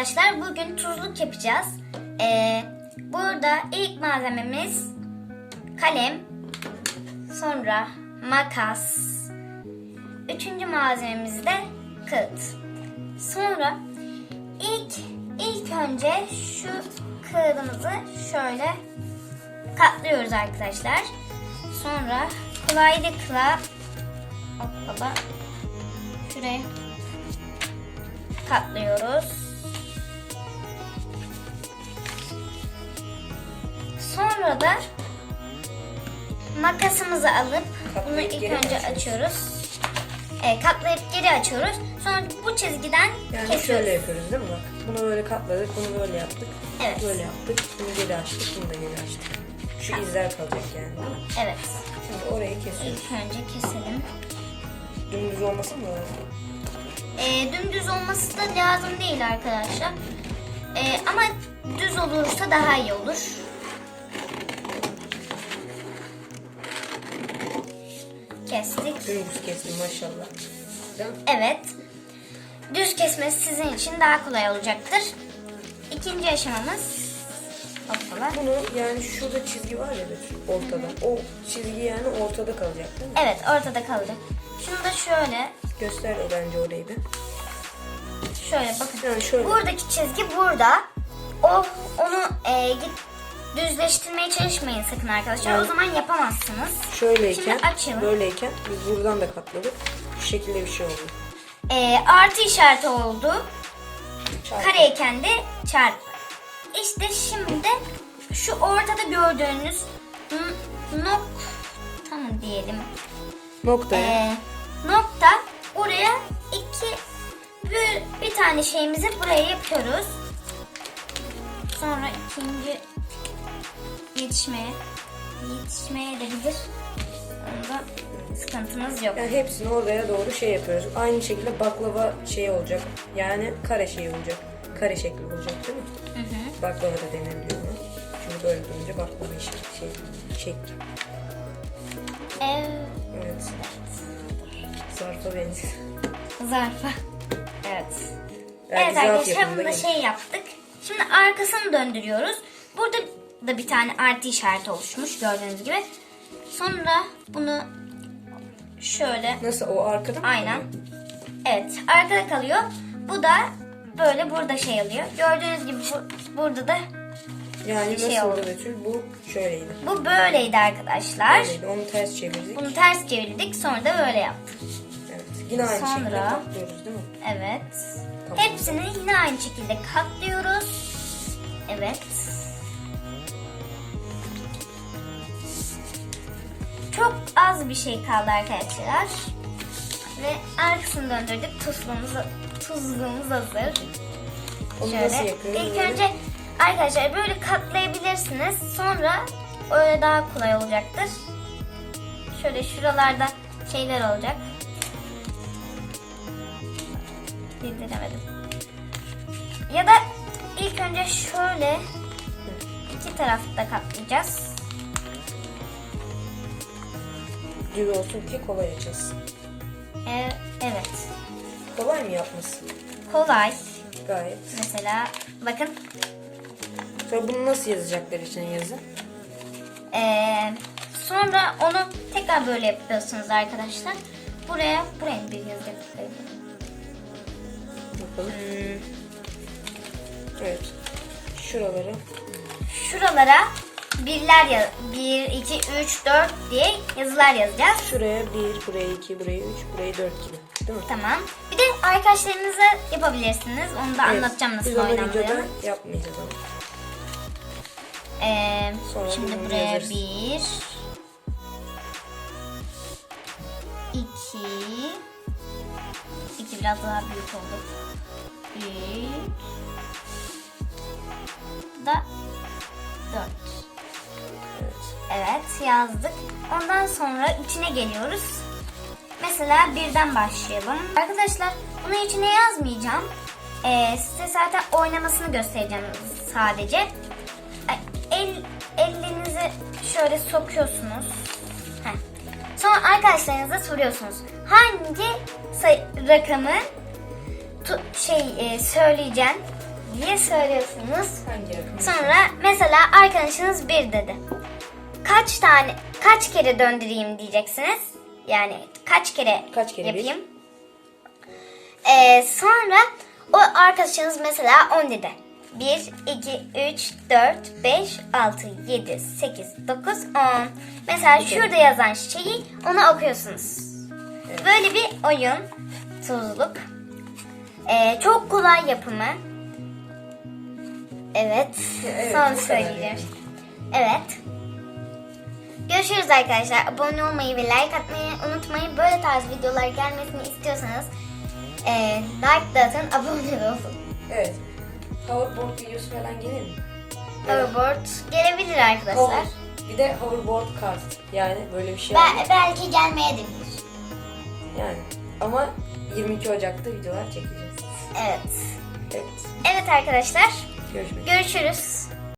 arkadaşlar bugün tuzluk yapacağız. Ee, burada ilk malzememiz kalem, sonra makas, üçüncü malzememiz de kağıt. Sonra ilk ilk önce şu kağıdımızı şöyle katlıyoruz arkadaşlar. Sonra kolaylıkla hoppala şuraya katlıyoruz. Sonra da makasımızı alıp bunu ilk önce açıyoruz? açıyoruz. Katlayıp geri açıyoruz. Sonra bu çizgiden Yani kesiyoruz. şöyle yapıyoruz değil mi bak? Bunu böyle katladık, bunu böyle yaptık. Evet. Böyle yaptık, bunu geri açtık, bunu da geri açtık. Şu izler kalacak yani değil mi? Evet. Şimdi orayı kesiyoruz. İlk önce keselim. Dümdüz olmasın mı? Ee, dümdüz olması da lazım değil arkadaşlar. Ee, ama düz olursa daha iyi olur. Kestik. Dümdüz kestim maşallah. Evet. Düz kesmesi sizin için daha kolay olacaktır. İkinci aşamamız hoppala. Bunu yani şurada çizgi var ya Betül, ortada. O çizgi yani ortada kalacak değil mi? Evet ortada kalacak. Şunu da şöyle Göster o bence orayı bir. şöyle bakın. Yani şöyle. Buradaki çizgi burada. O onu e, git düzleştirmeye çalışmayın sakın arkadaşlar. Yani- O zaman yapamazsınız. Şöyleyken, Şimdi açalım. böyleyken biz buradan da katladık. Şu şekilde bir şey oldu. E, artı işareti oldu. Çarpı. Kareyken de çarpı. İşte şimdi şu ortada gördüğünüz nokta mı diyelim? Noktaya. Ee, nokta oraya iki bir, bir tane şeyimizi buraya yapıyoruz. Sonra ikinci yetişmeye yetişmeye de bilir. Onda sıkıntımız yok. Yani hepsini oraya doğru şey yapıyoruz. Aynı şekilde baklava şey olacak. Yani kare şey olacak. Kare şekli olacak değil mi? Hı hı. Baklava da denebiliyor mu? Çünkü böyle durunca baklava işi şey şekli. Evet. Evet. Zarfa benziyor. Zarfa. Evet. Yani evet arkadaşlar bunu da şey yaptık. Şimdi arkasını döndürüyoruz. Burada da bir tane artı işareti oluşmuş gördüğünüz gibi. Sonra bunu şöyle Nasıl o arkada mı? aynen. Evet arkada kalıyor. Bu da böyle burada şey oluyor. Gördüğünüz gibi bu- burada da Yani şey nasıl oldu. Betül? Bu şöyleydi. bu böyleydi arkadaşlar. Böyleydi. Onu ters çevirdik. Bunu ters çevirdik sonra da böyle yaptık. Evet. Yine aynı şekilde Sonra- katlıyoruz değil mi? Evet. Tamam. Hepsini yine aynı şekilde katlıyoruz. Evet. Az bir şey kaldı arkadaşlar. Ve arkasını döndürdük. Tuzluğumuz, tuzluğumuz hazır. Onu Şöyle. nasıl yapıyoruz? İlk önce arkadaşlar böyle katlayabilirsiniz. Sonra öyle daha kolay olacaktır. Şöyle şuralarda şeyler olacak. Bildiremedim. Ya da ilk önce şöyle iki tarafta katlayacağız. Düz olsun ki kolay açılsın. Ee, evet. Kolay mı yapması? Kolay. Gayet. Mesela bakın Sonra bunu nasıl yazacaklar için yazı? Ee, sonra onu tekrar böyle yapıyorsunuz arkadaşlar. Buraya buraya bir koyalım. Bakalım. Hmm. Evet. Şuraları. Şuralara birler ya 1 2 3 4 diye yazılar yazacağız. Şuraya 1, buraya 2, buraya 3, buraya 4 gibi. Değil mi? Tamam. Bir de arkadaşlarınıza yapabilirsiniz. Onu da Evet. anlatacağım nasıl Biz onu oynandığını. videoda yapmayacağız ama. Ee, Sonra şimdi buraya yazarız. 1 2 2 biraz daha büyük oldu. 3 da 4 Evet. Yazdık. Ondan sonra içine geliyoruz. Mesela birden başlayalım. Arkadaşlar bunu içine yazmayacağım. Ee, size zaten oynamasını göstereceğim sadece. El, elinizi şöyle sokuyorsunuz. Heh. Sonra arkadaşlarınıza soruyorsunuz. Hangi sayı, rakamı tu- şey e, söyleyeceğim diye söylüyorsunuz. Sonra mesela arkadaşınız bir dedi. Kaç tane, kaç kere döndüreyim diyeceksiniz. Yani kaç kere, Kaç kere bir? yapayım. Ee, sonra o arkadaşınız mesela 10 dedi. 1, 2, 3, 4, 5, 6, 7, 8, 9, 10. Mesela Peki. şurada yazan şeyi ona okuyorsunuz. Evet. Böyle bir oyun. Tuzluk. Ee, çok kolay yapımı. Evet. Evet, Son söyleyeceğim. Evet. Görüşürüz arkadaşlar. Abone olmayı ve like atmayı unutmayın. Böyle tarz videolar gelmesini istiyorsanız e, like de atın, abone olun. Evet. Hoverboard videosu falan gelir mi? Hoverboard gelebilir arkadaşlar. hover- Bir de hoverboard kart. Yani böyle bir şey Be- belki gelmeye de bilir. Yani. Ama 22 Ocak'ta videolar çekeceğiz. Evet. Evet. Evet arkadaşlar. Görüşmek. Görüşürüz.